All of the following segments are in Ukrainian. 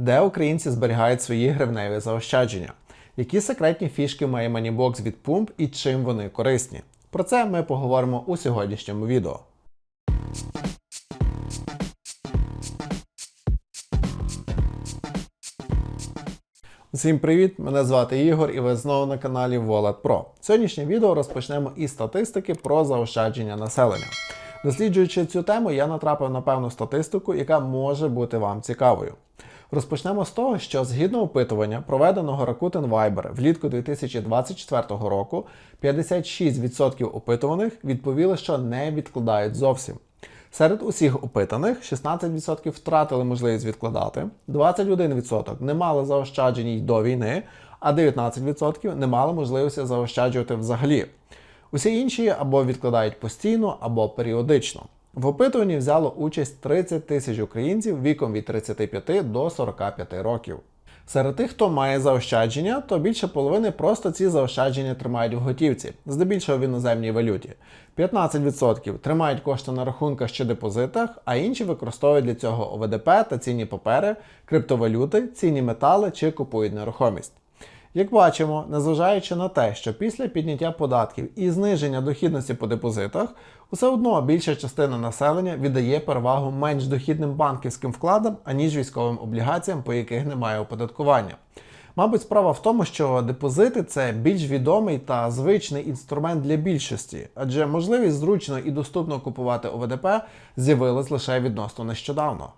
де українці зберігають свої гривневі заощадження, які секретні фішки має Moneybox від Pump і чим вони корисні. Про це ми поговоримо у сьогоднішньому відео. Усім привіт! Мене звати Ігор і ви знову на каналі Wallet Pro. Сьогоднішнє відео розпочнемо із статистики про заощадження населення. Досліджуючи цю тему, я натрапив на певну статистику, яка може бути вам цікавою. Розпочнемо з того, що згідно опитування, проведеного Rakuten Viber влітку 2024 року, 56% опитуваних відповіли, що не відкладають зовсім. Серед усіх опитаних 16% втратили можливість відкладати, 21% не мали заощаджень й до війни, а 19% не мали можливості заощаджувати взагалі. Усі інші або відкладають постійно, або періодично. В опитуванні взяло участь 30 тисяч українців віком від 35 до 45 років. Серед тих, хто має заощадження, то більше половини просто ці заощадження тримають в готівці, здебільшого в іноземній валюті. 15% тримають кошти на рахунках чи депозитах, а інші використовують для цього ОВДП та цінні папери, криптовалюти, цінні метали чи купують нерухомість. Як бачимо, незважаючи на те, що після підняття податків і зниження дохідності по депозитах, усе одно більша частина населення віддає перевагу менш дохідним банківським вкладам, аніж військовим облігаціям, по яких немає оподаткування. Мабуть, справа в тому, що депозити це більш відомий та звичний інструмент для більшості, адже можливість зручно і доступно купувати ОВДП з'явилась лише відносно нещодавно.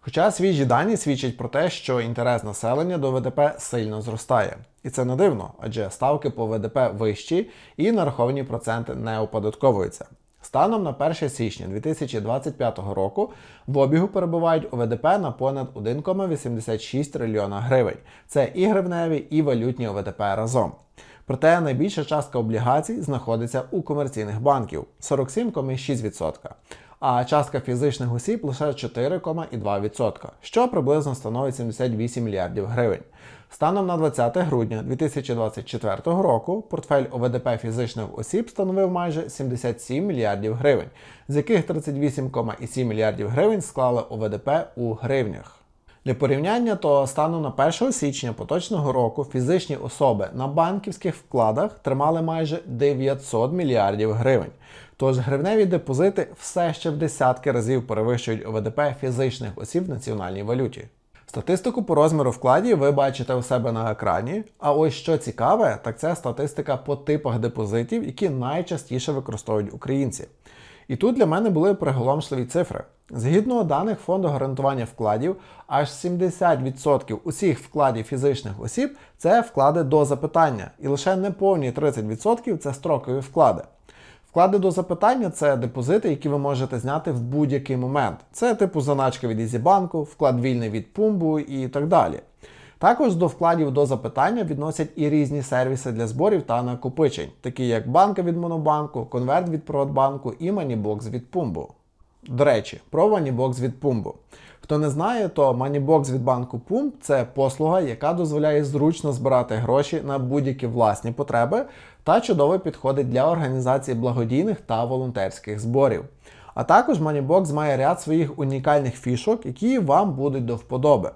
Хоча свіжі дані свідчать про те, що інтерес населення до ВДП сильно зростає. І це не дивно, адже ставки по ВДП вищі і нараховані проценти не оподатковуються. Станом на 1 січня 2025 року в обігу перебувають ОВДП на понад 1,86 трильйона гривень. Це і гривневі, і валютні ОВДП разом. Проте найбільша частка облігацій знаходиться у комерційних банків 47,6%, а частка фізичних осіб лише 4,2%, що приблизно становить 78 мільярдів гривень. Станом на 20 грудня 2024 року портфель ОВДП фізичних осіб становив майже 77 мільярдів гривень, з яких 38,7 мільярдів гривень склали ОВДП у гривнях. Для порівняння, то станом на 1 січня поточного року фізичні особи на банківських вкладах тримали майже 900 мільярдів гривень. Тож гривневі депозити все ще в десятки разів перевищують ОВДП фізичних осіб в національній валюті. Статистику по розміру вкладів ви бачите у себе на екрані. А ось що цікаве, так це статистика по типах депозитів, які найчастіше використовують українці. І тут для мене були приголомшливі цифри. Згідно даних фонду гарантування вкладів, аж 70% усіх вкладів фізичних осіб це вклади до запитання, і лише неповні 30% це строкові вклади. Вклади до запитання це депозити, які ви можете зняти в будь-який момент. Це типу заначка від Ізібанку, вклад вільний від пумбу і так далі. Також до вкладів до запитання відносять і різні сервіси для зборів та накопичень, такі як банка від Монобанку, конверт від Приватбанку і манібокс від Пумбу. До речі, про Moneybox від Пумбу. Хто не знає, то Moneybox від банку Pump – це послуга, яка дозволяє зручно збирати гроші на будь-які власні потреби та чудово підходить для організації благодійних та волонтерських зборів. А також Moneybox має ряд своїх унікальних фішок, які вам будуть до вподоби.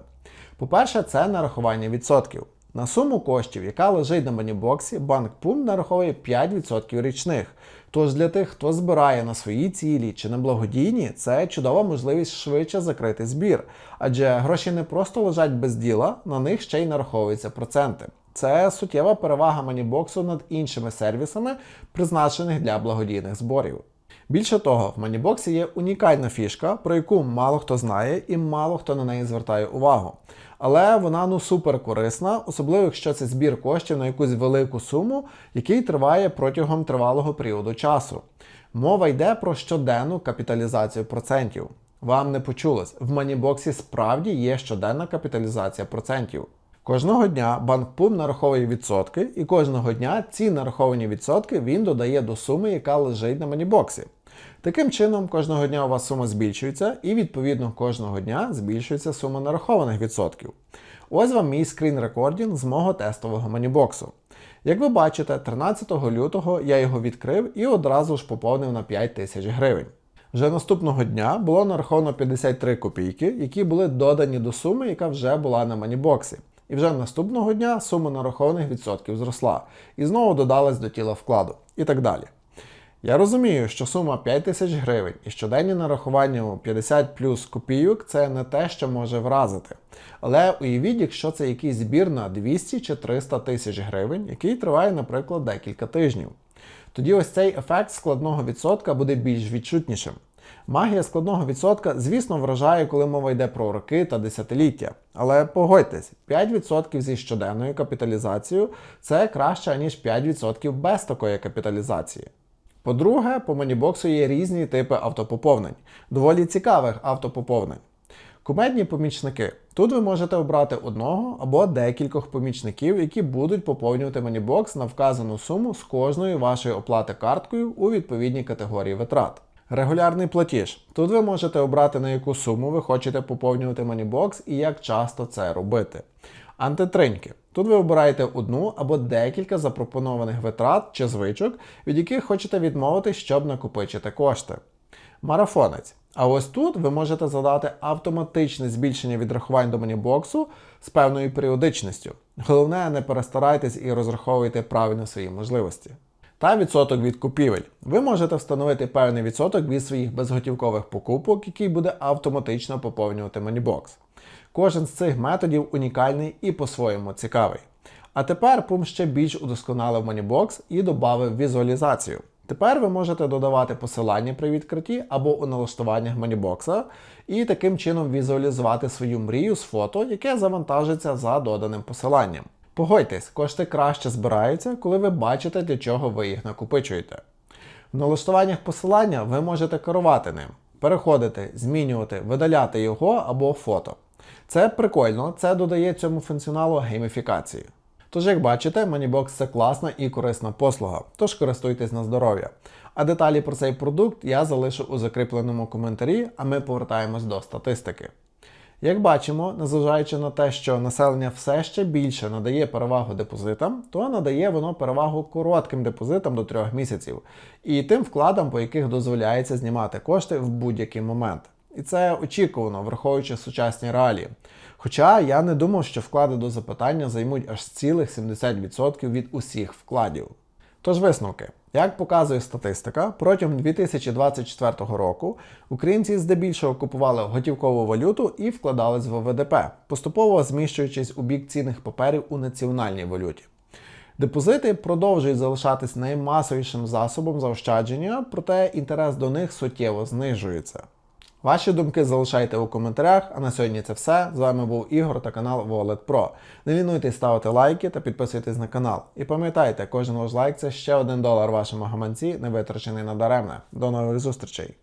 По-перше, це нарахування відсотків. На суму коштів, яка лежить на манібоксі, банк Пум нараховує 5% річних. Тож для тих, хто збирає на свої цілі чи на благодійні, це чудова можливість швидше закрити збір. Адже гроші не просто лежать без діла, на них ще й нараховуються проценти. Це суттєва перевага манібоксу над іншими сервісами, призначених для благодійних зборів. Більше того, в манібоксі є унікальна фішка, про яку мало хто знає і мало хто на неї звертає увагу. Але вона ну супер корисна, особливо якщо це збір коштів на якусь велику суму, який триває протягом тривалого періоду часу. Мова йде про щоденну капіталізацію процентів. Вам не почулось, в манібоксі справді є щоденна капіталізація процентів. Кожного дня банк Пум нараховує відсотки, і кожного дня ці нараховані відсотки він додає до суми, яка лежить на манібоксі. Таким чином, кожного дня у вас сума збільшується, і відповідно кожного дня збільшується сума нарахованих відсотків. Ось вам мій скрін-рекордінг з мого тестового манібоксу. Як ви бачите, 13 лютого я його відкрив і одразу ж поповнив на 5 тисяч гривень. Вже наступного дня було нараховано 53 копійки, які були додані до суми, яка вже була на манібоксі. І вже наступного дня сума нарахованих відсотків зросла і знову додалась до тіла вкладу і так далі. Я розумію, що сума 5 тисяч гривень і щоденні нарахування у 50 плюс копійок це не те, що може вразити. Але уявіть, якщо це якийсь збір на 200 чи 300 тисяч гривень, який триває, наприклад, декілька тижнів. Тоді ось цей ефект складного відсотка буде більш відчутнішим. Магія складного відсотка, звісно, вражає, коли мова йде про роки та десятиліття. Але погодьтесь, 5% зі щоденною капіталізацією це краще, ніж 5% без такої капіталізації. По-друге, по манібоксу є різні типи автопоповнень, доволі цікавих автопоповнень. Кумедні помічники. Тут ви можете обрати одного або декількох помічників, які будуть поповнювати манібокс на вказану суму з кожної вашої оплати карткою у відповідній категорії витрат. Регулярний платіж. Тут ви можете обрати на яку суму ви хочете поповнювати манібокс і як часто це робити. Антитриньки. Тут ви обираєте одну або декілька запропонованих витрат чи звичок, від яких хочете відмовитись, щоб накопичити кошти. Марафонець. А ось тут ви можете задати автоматичне збільшення відрахувань до манібоксу з певною періодичністю. Головне, не перестарайтесь і розраховуйте правильно свої можливості. Та відсоток від купівель. Ви можете встановити певний відсоток від своїх безготівкових покупок, який буде автоматично поповнювати манібокс. Кожен з цих методів унікальний і по-своєму цікавий. А тепер пум ще більш удосконалив манібокс і додав візуалізацію. Тепер ви можете додавати посилання при відкритті або у налаштуваннях манібокса, і таким чином візуалізувати свою мрію з фото, яке завантажиться за доданим посиланням. Погодьтесь, кошти краще збираються, коли ви бачите, для чого ви їх накопичуєте. В налаштуваннях посилання ви можете керувати ним, переходити, змінювати, видаляти його або фото. Це прикольно, це додає цьому функціоналу гейміфікації. Тож, як бачите, Moneybox це класна і корисна послуга, тож користуйтесь на здоров'я. А деталі про цей продукт я залишу у закріпленому коментарі, а ми повертаємось до статистики. Як бачимо, незважаючи на те, що населення все ще більше надає перевагу депозитам, то надає воно перевагу коротким депозитам до 3 місяців і тим вкладам, по яких дозволяється знімати кошти в будь-який момент. І це очікувано, враховуючи сучасні реалії. Хоча я не думав, що вклади до запитання займуть аж цілих 70% від усіх вкладів. Тож висновки. Як показує статистика, протягом 2024 року українці здебільшого купували готівкову валюту і вкладались в ВДП, поступово зміщуючись у бік цінних паперів у національній валюті. Депозити продовжують залишатись наймасовішим засобом заощадження, проте інтерес до них суттєво знижується. Ваші думки залишайте у коментарях. А на сьогодні це все. З вами був Ігор та канал Wallet Pro. Не лінуйтесь ставити лайки та підписуйтесь на канал. І пам'ятайте, кожен ваш лайк це ще один долар вашому гаманці, не витрачений на даремне. До нових зустрічей!